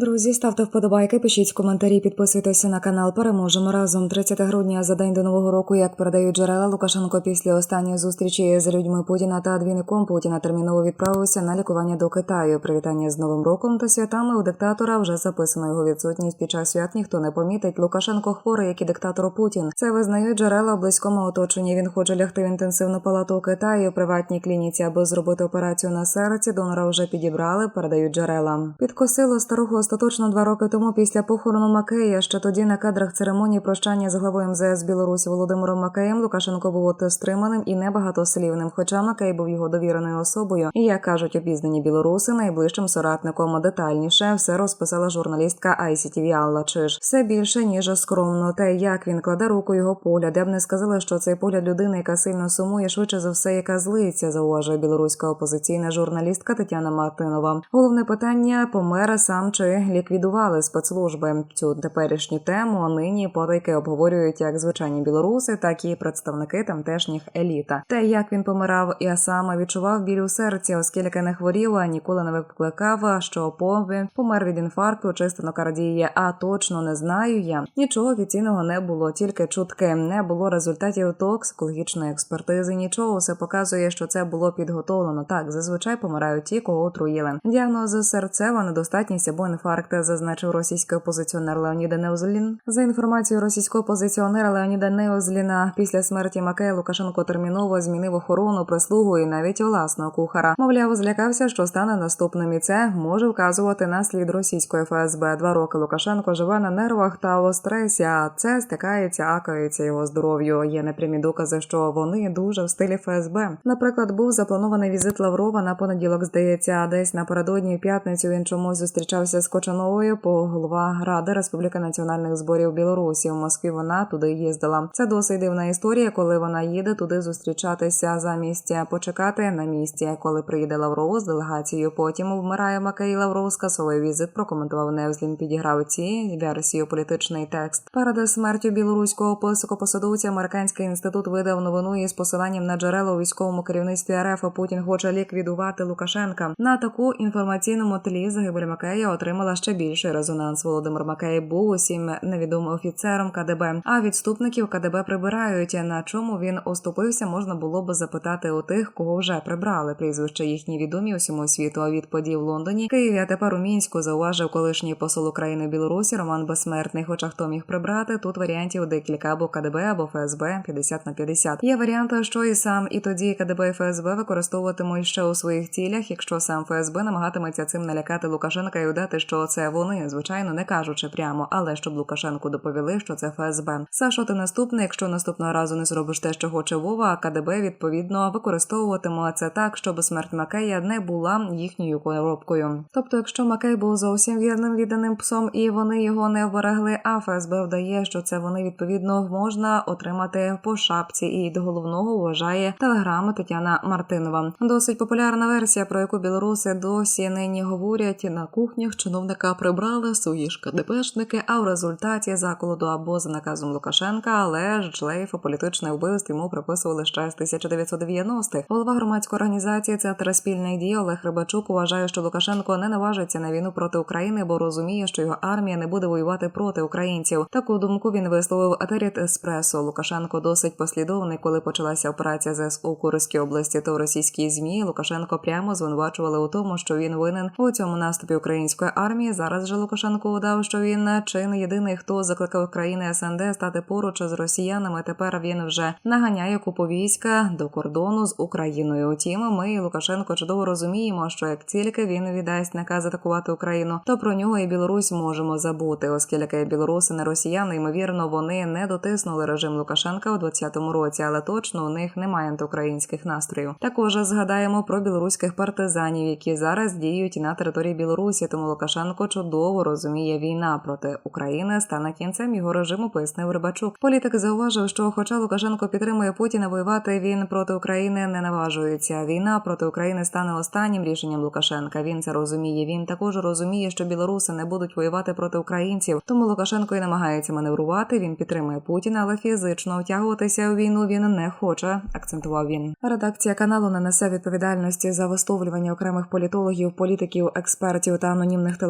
Друзі, ставте вподобайки, пишіть коментарі, підписуйтеся на канал. Переможемо разом 30 грудня за день до нового року. Як передають джерела Лукашенко після останньої зустрічі з людьми Путіна та двійником Путіна терміново відправився на лікування до Китаю. Привітання з новим роком та святами у диктатора вже записано його відсутність під час свят. Ніхто не помітить. Лукашенко хворий, як і диктатор Путін. Це визнають джерела в близькому оточенні. Він хоче лягти в інтенсивну палату у Китаї у приватній клініці, аби зробити операцію на серці. Донора вже підібрали. Передають джерела. Підкосило старого остаточно два роки тому після похорону Макея. Ще тоді на кадрах церемонії прощання з главою МЗС Білорусі Володимиром Макеєм Лукашенко був стриманим і небагатослівним. Хоча Макей був його довіреною особою, і як кажуть обізнані білоруси, найближчим соратником детальніше все розписала журналістка ICTV Алла Чиж. Все більше ніж скромно. Те, як він кладе руку його погляд, я б не сказала, що цей погляд людини, яка сильно сумує, швидше за все, яка злиться, зауважує білоруська опозиційна журналістка Тетяна Мартинова. Головне питання помер сам чи ліквідували спецслужби. Цю теперішню тему нині потайки обговорюють як звичайні білоруси, так і представники тамтешніх еліта. Те, як він помирав, я саме відчував біль у серці, оскільки не хворів, а ніколи не викликав, що пові помер від інфаркту чи стенокардії. А точно не знаю я. Нічого офіційного не було, тільки чутки. Не було результатів токсикологічної експертизи. Нічого все показує, що це було підготовлено. Так зазвичай помирають ті, кого отруїли. Діагноз серцева недостатність або інфаркт, зазначив російський опозиціонер Леонід Неузлін. За інформацією російського опозиціонера Леоніда Неузліна, після смерті Макея Лукашенко терміново змінив охорону, прислугу і навіть власного кухара. Мовляв, злякався, що стане наступним, і це може вказувати на слід російської ФСБ. Два роки Лукашенко живе на нервах та у стресі. А це стикається, акається його здоров'ю. Є непрямі докази, що вони дуже в стилі ФСБ. Наприклад, був запланований візит Лаврова на понеділок. Здається, десь напередодні п'ятницю він чомусь зустрічався з Кочановою, по голова Ради Республіки національних зборів Білорусі. У Москві вона туди їздила. Це досить дивна історія, коли вона їде туди зустрічатися замість почекати на місці. Коли приїде Лавров з делегацією, потім вмирає Макей Лавров, скасовує візит. Прокоментував Невзлін. Підіграв ці версію політичний текст. Перед смертю білоруського високопосадовця американський інститут видав новину із посиланням на джерела у військовому керівництві РФ. Путін хоче ліквідувати Лукашенка. На таку інформаційному тлі загибель Макея отримала ще більший резонанс. Володимир Макей був усім невідомим офіцером КДБ. А відступників КДБ прибирають. На чому він оступився, можна було б запитати у тих, кого вже прибрали. Прізвища їхні відомі усьому світу. А відповіді в Лондоні, Києві, а тепер у мінську зауважив колишній посол України Білорусі Роман Безсмертний. Хоча хто міг прибрати тут варіантів декілька або КДБ, або ФСБ 50 на 50. Є варіанти, що і сам, і тоді КДБ і ФСБ використовуватимуть ще у своїх цілях, якщо сам ФСБ намагатиметься цим налякати Лукашенка і удати, що це вони, звичайно, не кажучи прямо, але щоб Лукашенку доповіли, що це ФСБ. Сашо, ти наступний, якщо наступного разу не зробиш те, що хоче Вова, а КДБ відповідно використовуватиме це так, щоб смерть Макея не була їхньою коробкою. Тобто, якщо Макей був зовсім вірним відданим псом, і вони його не оберегли, а ФСБ вдає, що це вони відповідно можна отримати по шапці, і до головного вважає телеграми Тетяна Мартинова. Досить популярна версія, про яку білоруси досі нині говорять на кухнях. Чиновника прибрали свої ж а в результаті заколоду або за наказом Лукашенка, але ж шлейфу політичне вбивство йому приписували ще з 1990-х. Голова громадської організації Центр спільних дій Олег Рибачук вважає, що Лукашенко не наважиться на війну проти України, бо розуміє, що його армія не буде воювати проти українців. Таку думку він висловив Атеріт Еспресо. Лукашенко досить послідовний, коли почалася операція ЗСУ Курській області, то в російській змі Лукашенко прямо звинувачували у тому, що він винен у цьому наступі української армії. Зараз же Лукашенко удав, що він чи не єдиний, хто закликав країни СНД стати поруч з росіянами. Тепер він вже наганяє купу війська до кордону з Україною. Утім, ми Лукашенко чудово розуміємо, що як тільки він віддасть наказ атакувати Україну, то про нього і Білорусь можемо забути, оскільки білоруси не росіяни, ймовірно, вони не дотиснули режим Лукашенка у 2020 році, але точно у них немає антиукраїнських настроїв. Також згадаємо про білоруських партизанів, які зараз діють на території Білорусі. Тому Лукашенко чудово розуміє, війна проти України стане кінцем його режиму. Пояснив Рибачук. Політик зауважив, що, хоча Лукашенко підтримує Путіна, воювати він проти України не наважується. Війна проти України стане останнім рішенням Лукашенка. Він це розуміє. Він також розуміє, що білоруси не будуть воювати проти українців. Тому Лукашенко і намагається маневрувати. Він підтримує Путіна, але фізично втягуватися у війну він не хоче. Акцентував він. Редакція каналу не несе відповідальності за висловлювання окремих політологів, політиків, експертів та анонімних телефонів